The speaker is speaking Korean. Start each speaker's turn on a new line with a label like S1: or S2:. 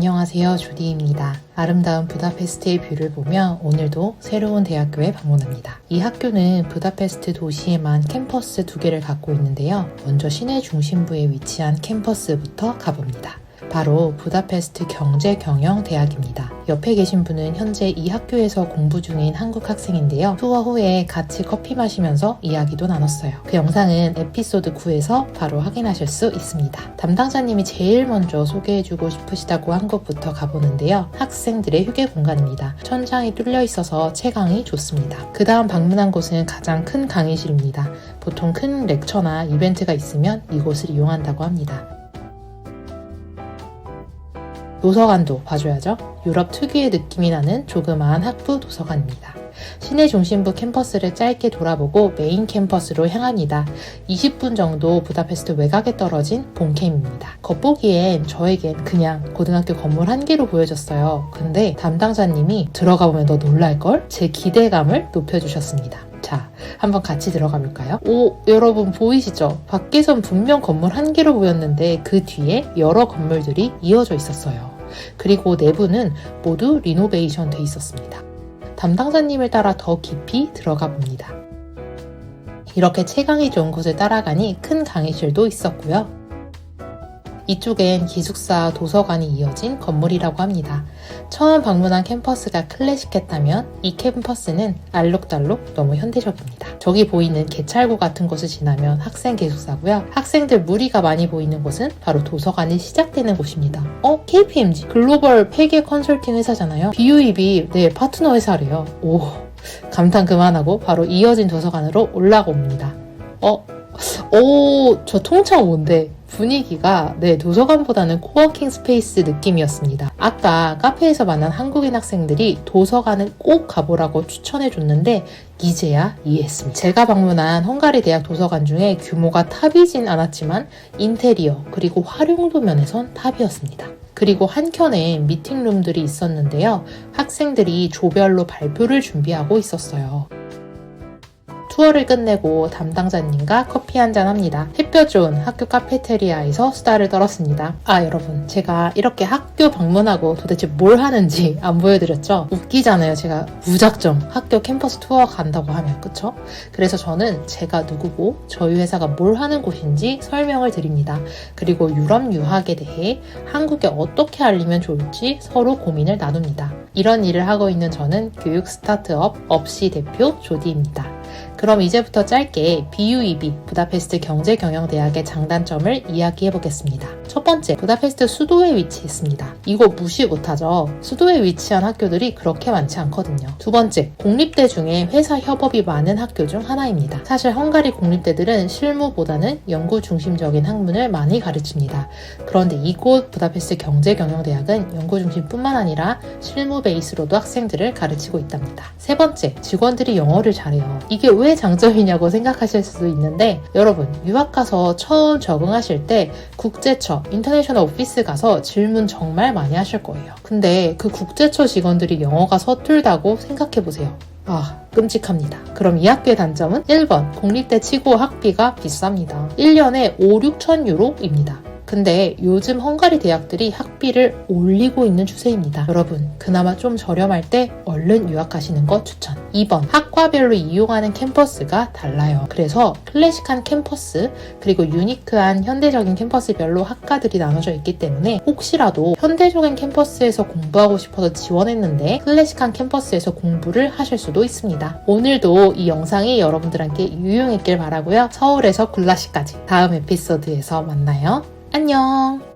S1: 안녕하세요. 조디입니다. 아름다운 부다페스트의 뷰를 보며 오늘도 새로운 대학교에 방문합니다. 이 학교는 부다페스트 도시에만 캠퍼스 두 개를 갖고 있는데요. 먼저 시내 중심부에 위치한 캠퍼스부터 가봅니다. 바로 부다페스트 경제경영대학입니다. 옆에 계신 분은 현재 이 학교에서 공부 중인 한국 학생인데요. 투어 후에 같이 커피 마시면서 이야기도 나눴어요. 그 영상은 에피소드 9에서 바로 확인하실 수 있습니다. 담당자님이 제일 먼저 소개해주고 싶으시다고 한 곳부터 가보는데요. 학생들의 휴게 공간입니다. 천장이 뚫려 있어서 채광이 좋습니다. 그 다음 방문한 곳은 가장 큰 강의실입니다. 보통 큰 렉처나 이벤트가 있으면 이곳을 이용한다고 합니다. 도서관도 봐줘야죠. 유럽 특유의 느낌이 나는 조그마한 학부 도서관입니다. 시내 중심부 캠퍼스를 짧게 돌아보고 메인 캠퍼스로 향합니다. 20분 정도 부다페스트 외곽에 떨어진 본캠입니다. 겉보기엔 저에겐 그냥 고등학교 건물 한 개로 보여졌어요. 근데 담당자님이 들어가 보면 너 놀랄걸? 제 기대감을 높여주셨습니다. 자, 한번 같이 들어가 볼까요? 오, 여러분 보이시죠? 밖에선 분명 건물 한 개로 보였는데 그 뒤에 여러 건물들이 이어져 있었어요. 그리고 내부는 모두 리노베이션 돼 있었습니다. 담당자님을 따라 더 깊이 들어가 봅니다. 이렇게 채광이 좋은 곳을 따라가니 큰 강의실도 있었고요. 이쪽엔 기숙사 도서관이 이어진 건물이라고 합니다. 처음 방문한 캠퍼스가 클래식했다면 이 캠퍼스는 알록달록 너무 현대적입니다. 저기 보이는 개찰구 같은 곳을 지나면 학생 기숙사고요. 학생들 무리가 많이 보이는 곳은 바로 도서관이 시작되는 곳입니다. 어? KPMG 글로벌 폐계 컨설팅 회사잖아요. BUEB 네 파트너 회사래요. 오 감탄 그만하고 바로 이어진 도서관으로 올라옵니다. 어? 오, 저 통창 뭔데? 분위기가 네 도서관보다는 코워킹 스페이스 느낌이었습니다. 아까 카페에서 만난 한국인 학생들이 도서관을 꼭 가보라고 추천해 줬는데 이제야 이해했습니다. 제가 방문한 헝가리 대학 도서관 중에 규모가 탑이진 않았지만 인테리어 그리고 활용도 면에선 탑이었습니다. 그리고 한켠에 미팅룸들이 있었는데요. 학생들이 조별로 발표를 준비하고 있었어요. 투어를 끝내고 담당자님과 커피 한잔 합니다. 햇볕 좋은 학교 카페테리아에서 수다를 떨었습니다. 아, 여러분. 제가 이렇게 학교 방문하고 도대체 뭘 하는지 안 보여드렸죠? 웃기잖아요. 제가 무작정 학교 캠퍼스 투어 간다고 하면. 그쵸? 그래서 저는 제가 누구고 저희 회사가 뭘 하는 곳인지 설명을 드립니다. 그리고 유럽 유학에 대해 한국에 어떻게 알리면 좋을지 서로 고민을 나눕니다. 이런 일을 하고 있는 저는 교육 스타트업 업시 대표 조디입니다. 그럼 이제부터 짧게 BUEB 부다페스트 경제경영대학의 장단점을 이야기해 보겠습니다. 첫 번째, 부다페스트 수도에 위치했습니다. 이거 무시 못하죠. 수도에 위치한 학교들이 그렇게 많지 않거든요. 두 번째, 공립대 중에 회사 협업이 많은 학교 중 하나입니다. 사실 헝가리 공립대들은 실무보다는 연구 중심적인 학문을 많이 가르칩니다. 그런데 이곳 부다페스트 경제경영대학은 연구 중심뿐만 아니라 실무 베이스로도 학생들을 가르치고 있답니다. 세 번째, 직원들이 영어를 잘해요. 이게 왜 장점이냐고 생각하실 수도 있는데 여러분 유학 가서 처음 적응하실 때 국제처, 인터내셔널 오피스 가서 질문 정말 많이 하실 거예요. 근데 그 국제처 직원들이 영어가 서툴다고 생각해 보세요. 아, 끔찍합니다. 그럼 이 학교의 단점은 1번, 공립대 치고 학비가 비쌉니다. 1년에 5, 6천 유로입니다. 근데 요즘 헝가리 대학들이 학비를 올리고 있는 추세입니다. 여러분, 그나마 좀 저렴할 때 얼른 유학하시는 거 추천. 2번, 학과별로 이용하는 캠퍼스가 달라요. 그래서 클래식한 캠퍼스, 그리고 유니크한 현대적인 캠퍼스별로 학과들이 나눠져 있기 때문에 혹시라도 현대적인 캠퍼스에서 공부하고 싶어서 지원했는데 클래식한 캠퍼스에서 공부를 하실 수도 있습니다. 오늘도 이 영상이 여러분들한테 유용했길 바라고요. 서울에서 굴라시까지 다음 에피소드에서 만나요. 안녕!